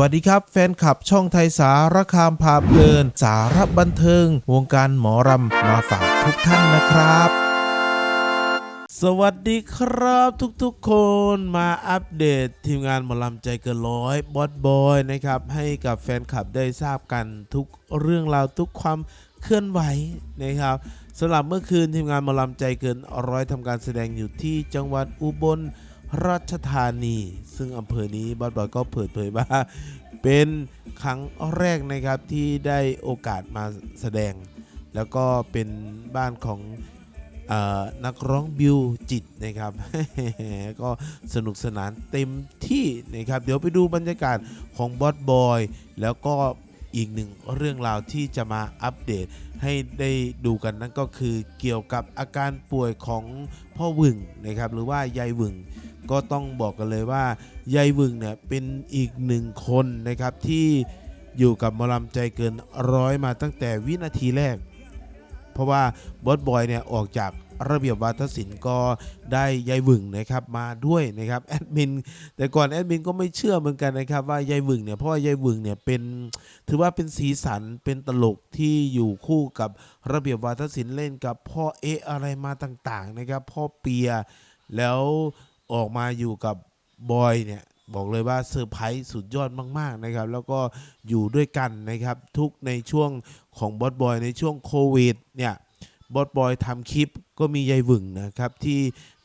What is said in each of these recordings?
วัสดีครับ แฟนคลับช่องไทยสารคามพาเพลิน สารบันเทิง วงการหมอรำมาฝากทุกท่านนะครับสวัสดีครับทุกๆคนมาอัปเดตทีมงานหมอลำใจเกินร้อยบอสบอยนะครับ ให้กับแฟนคลับได้ทราบกันทุกเรื่องราวทุกความเคลื่อนไหวนะครับสำหรับเมื่อคืนทีมงานหมอลำใจเกินร้อยทำการแสดงอยู่ที่จังหวัดอุบล ราชธานี ซึ่งอำเภอนี้บอสบอยก็เปิดเผยว่า เป็นครั้งแรกนะครับที่ได้โอกาสมาแสดง แล้วก็เป็นบ้านของออนักร้องบิวจิตนะครับ ก็สนุกสนานเต็มที่นะครับ เดี๋ยวไปดูบรรยากาศของบอสบอยแล้วก็อีกหนึ่งเรื่องราวที่จะมาอัปเดตให้ได้ดูกันนั่นก็คือเกี่ยวกับอาการป่วยของพ่อวึงนะครับ หรือว่ายายวึง ก็ต้องบอกกันเลยว่ายายวึงเนี่ยเป็นอีกหนึ่งคนนะครับที่อยู่กับมอลำใจเกินร้อยมาตั้งแต่วินาทีแรก เพราะว่าบอสบอยเนี่ยออกจากระเบียบวาทศิลป์ก็ได้ยายวึงนะครับมาด้วยนะครับแอดมินแต่ก่อนแอดมินก็ไม่เชื่อเหมือนกันนะครับว่ายายวึงเนี่ยเพราะว่ายายวึงเนี่ยเป็นถือว่าเป็นสีสันเป็นตลกที่อยู่คู่กับระเบียบวาทศิลป์เล่นกับพ่อเอะอะไรมาต่างๆนะครับพ่อเปียแล้ว ออกมาอยู่กับบอยเนี่ยบอกเลยว่าเซอร์ไพรส์สุดยอดมาก ๆ นะครับ แล้วก็อยู่ด้วยกันนะครับ ทุกในช่วงของบอสบอยในช่วงโควิดเนี่ยบอสบอยทำคลิปก็มียายหวึงนะครับ ที่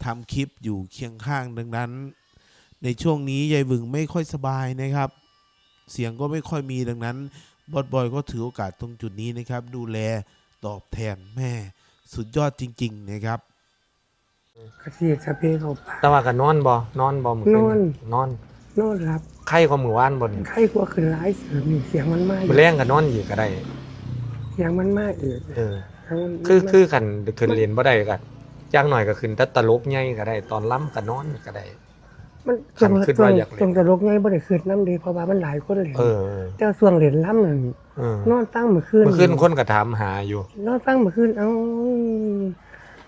ทำคลิปอยู่เคียงข้างดังนั้น ในช่วงนี้ยายหวึงไม่ค่อยสบายนะครับ เสียงก็ไม่ค่อยมีดังนั้นบอสบอยก็ถือโอกาสตรงจุดนี้นะครับ ดูแลตอบแทนแม่ สุดยอดจริง ๆ นะครับ กระเสียกระเพเข้าปากแต่ว่าก็นอนบ่นอนบ่มื้อคืนอน นอนนอนหลับไข้ก็มื้อวานบ่นี่ไข้กลัวขึ้นร้ายเสริมนี่เสียงมันมากมื้อแรงก็นอนอีกก็ได้ เสียงมันมากอีกเออแล้วมันคือคือคันขึ้นเรียนบ่ได้ก็อย่างหน่อยก็ขึ้นแต่ตลกใหญ่ก็ได้ ตอนล้ำก็นอนก็ได้ มันคัช่วนงขึ้นช่วว่างอยากเล่นช่วงตลกไงบ่ได้คืนน้ำดีเพราะว่ามันหลายคนเล่นเออเออแต่ช่วงเล่นล้ำนั่นเออนอนตั้งเมื่อคืนเมื่อคืนคนก็ถามหาอยู่ นอนตั้งเมื่อคืนเอ้า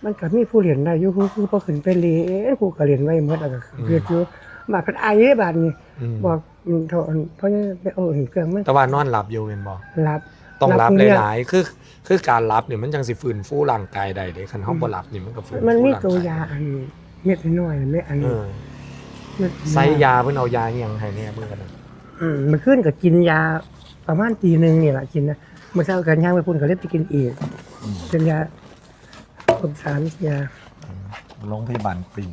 มันก็มีผู้เรียนได้อยู่คือคือพอขึ้นไปเรียนกูก็เรียนไว้หมดแล้วก็คืออยู่บาดพัดอายเด้บาดนี้อืมบอกอืมเถอะเพราะนี่ไปเอาอื่นเครื่องมันแต่ว่านอนหลับอยู่แม่นบ่รับต้องหลับเนี่ยหลายๆ คือคือการหลับนี่มันจังสิฟื้นฟูร่างกายได้เด้คันเฮาบ่หลับนี่มันก็ฟื้นฟูมันมีร่างตัวยกายาอันเม็ดน้อยๆไม่อันเออเม็ดใส่ยาเพิ่นเอายาอิหยังให้แน่เบิ่งกันนะอืมมันขึ้นกับกินยาประมาณตีหนึ่งนี่แหละกินนะเมื่อเช้ากันย่างไปพุ่นก็เล็บไปกินอีกเป็นยา ผมสารยาโรงพยาบาลปริง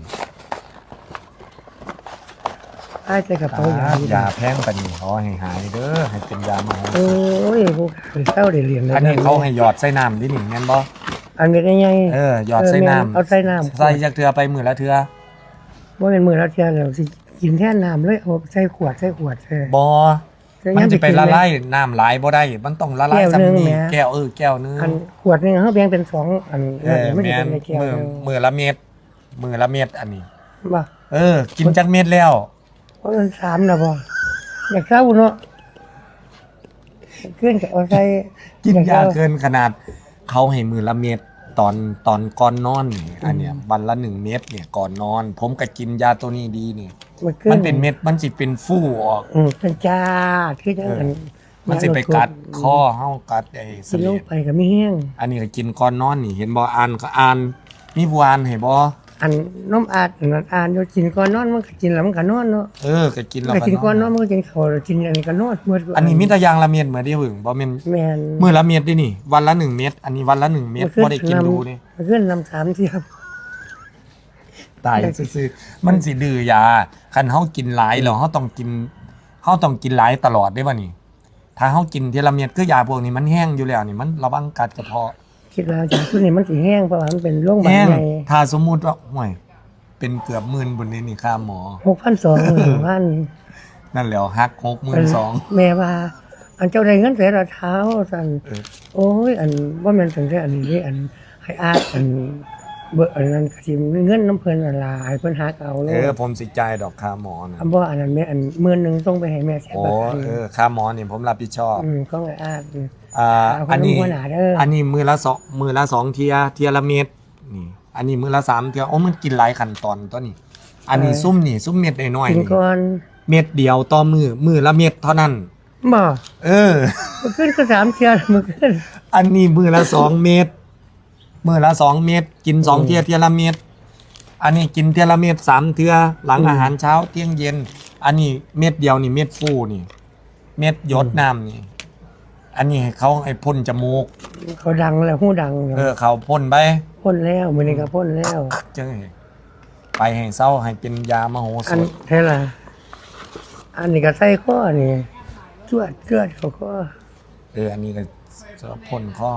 ใต้ใจกระเป๋ายาอยู่ยาแพงปานนี้ขอให้หายเด้อให้เป็นยามาโอ้ยพวกเศร้าได้เรียนเลยอันนี้เขาให้หยอดใส่น้ำดิหนิแม่นบ่อันเม็ดใหญ่ๆเออหยอดใส่น้ำเอาใส่น้ำใส่จากเทือไปมือละเทือว่าเป็นมือแล้วเชียร์แล้วสิกินแท่น้ำเลยเอาใส่ขวดใส่ขวดใส่บ่ใส่ มันย่างจะไปกิละหมลายน้ำหลายบ่ได้ มันต้องละลายแก้วหนึ่งซ้ำนี่แหมแก้วเออแก้วนึงอันขวดหนึงเขาแบ่งเป็นสองอันเออไม่แม่ใช่นเป็นในแก้วมือมือละเม็ดมือละเม็ดอันนี้บ่เออ กินจักเม็ดแล้วเพราะมันสามนะบ่อยากเศร้าเนาะขึ้นกับเอาใส่กินอยาศร้เกินขนาด เขาให้มือละเม็ดตอนตอนก่อนนอนนี่อันเนี้ยวันละหนึ่งเม็ดเนี่ยก่อนนอน ผมก็กินยาตัวนี้ดีนี่ มันขึ้นมันเป็นเม็ดมันสิเป็นฟู่ออกอืมเป็นจ้าคือจังอันมันสิไปกัดคอเฮากัดไอ้เสกินลลงดไปก็มีแห้งอันนี้ก็กินก่อนนอนนี่เห็นบ่อ่านก็อ่านมีผู้อ่านให้บ่อันน้มอาดอันนั้นอ่านอยู่กินก่อนนอนมันก็กินแล้วมันก็นอนเนาะเออก็กินแล้วแต่ก็กินก่อนนนออนนมันก็กินข้าวแล้วกินอันนี้ก็นอนหมดอันนี้มีแต่อยางละเม็ดเหมือนที่หึงบ่แม่นแม่นมื้อละเม็ดดินี่ วันละหนึ่งเม็ดอันนี้วันละหนึ่งเม็ดบ่ได้กินดูนี่มันขึ้นนำสามเทียบ ตายซื่อๆมันสิดื้อยาคันเฮากินหลายแล้วเฮาต้องกินเฮาต้องกินหลายตลอดได้บ่นี่ถ้าเฮากินทีละเม็ดคือยาพวกนี้มันแห้งอยู่แล้วนี่มันระวังกัดกระเพาะคิดว่าจากชุดนี้มันสิแห้งเพราะว่ามันเป็นโรงพยาบาแห้ลงใหญ่ถ้าสมมุติว่าห่วยเป็นเกือบหมื่นบนนี้นี่ค่าหมอ หกพันสองหมื่นพันนั่นแหล้วหัก62,000 แม่ว่าอันเจ้าได้เงินเสียละเท้าสั่นเออ โอ้ย อันว่ามันถึงได้อันนี้อันให้อาดอัน เบอร์อันนั้นก็สิเงินน้ำเพิ่นอันลาให้เพิ่นหาเอาเลเอยอผมสิจ่ายดอกค่าหมอนะอันบ่อันนั้นแม่อันหมื่นหนึงต้องไปให้แม่เสียโอ้บัตรเออค่าหมอนี่ผมรับผิดชอบอืมก็ไงอาดอ่าเอาอันนี้ขนมหัวหนาเด้ออัอันนี้มือละสองมือละสองเทียเทียละเม็ดนี่ อันนี้มือละสามเทียโอ้มันกินหลายขั้นตอนตัวนี้ อันนี้เออซุ่มนี่ซุ่มเม็ดน้อยๆกินนี่ก่อนเม็ดเดียวต่อมือมือละเม็ดเท่านั้น บ่เออ มันขึ้นก็สามเทียมันขึ้นอันนี้มือละสองเม็ด มือละสองเม็ดกินสองเทียเทียละเม็ดอันนี้กินเทียละเม็ดสามเทือหลังอาหารเช้าเที่ยงเย็น อันนี้เม็ดเดียวนี่เม็ดฟูนี่ เม็ดหยดน้ำนี่ อันนี้ให้เขาไอ้พ่นจมูก เขาดังแล้วหูดังเออเขาพ่นไปพ่นแล้วมื้อนี้ก็พ่นแล้วจังไงไปให้เศร้าให้เป็นยามโหสอันถเท่าไหร่อันนี้ก็ใส่ข้อนี่จวดจวดเขาก็เอออันนี้ก็จะพ่นข้อ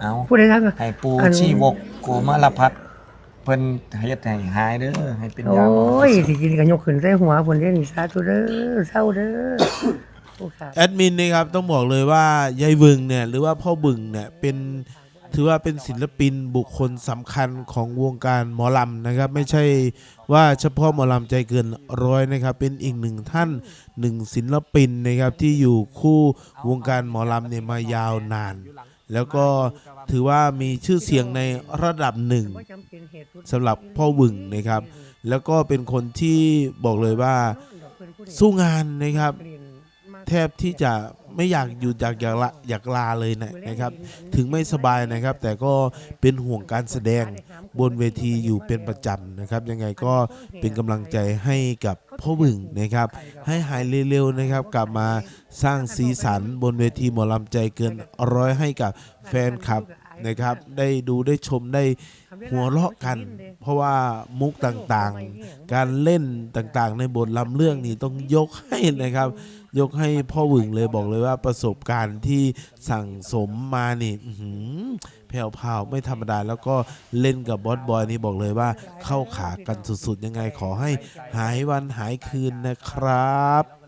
เอาผู้ใดทักให้ปูอัน ชีวกกูมารพัดเพิ่นเฮ็ดให้หายเด้อให้เป็นโอ้ยามโหสยถที่กินก็ยกขึ้นใส่หัวเพิ่นเด้นี่สาธุเด้อเศร้าเด้อโอ้ค่ะแอดมินนะครับต้องบอกเลยว่ายายบึงเนี่ยหรือว่าพ่อบึงเนี่ยเป็นถือว่าเป็นศิลปินบุคคลสำคัญของวงการหมอลำนะครับ ไม่ใช่ว่าเฉพาะหมอลำใจเกินร้อยนะครับ เป็นอีกหนึ่งท่านหนึ่งศิลปินนะครับที่อยู่คู่วงการหมอลำเนี่ยมายาวนาน แล้วก็ถือว่ามีชื่อเสียงในระดับหนึ่งสำหรับพ่อบึงนะครับ แล้วก็เป็นคนที่บอกเลยว่าสู้งานนะครับ แทบที่จะไม่อยากหยุดอยากอยากละอยากลาเลยนะนะครับ ถึงไม่สบายนะครับ แต่ก็เป็นห่วงการแสดงบนเวทีอยู่เป็นประจำนะครับ ยังไงก็เป็นกำลังใจให้กับ พ่อบึงนะครับ ให้หายเร็วๆนะครับ กลับมาสร้างสีสันบนเวทีหมอลำใจเกินร้อยให้กับแฟนคลับนะครับ ได้ดูได้ชมได้หัวเราะกัน เพราะว่ามุกต่างๆ การเล่นต่างๆ ในบทลำเรื่องนี้ต้องยกให้นะครับ ยกให้พ่อหวึงเลยบอกเลยว่าประสบการณ์ที่สั่งสมมานี่อื้อหือแผ่วพราวไม่ธรรมดา แล้วก็เล่นกับบอสบอยนี่บอกเลยว่า เข้าขากันสุดๆ ยังไงขอให้หายวันหายคืนนะครับ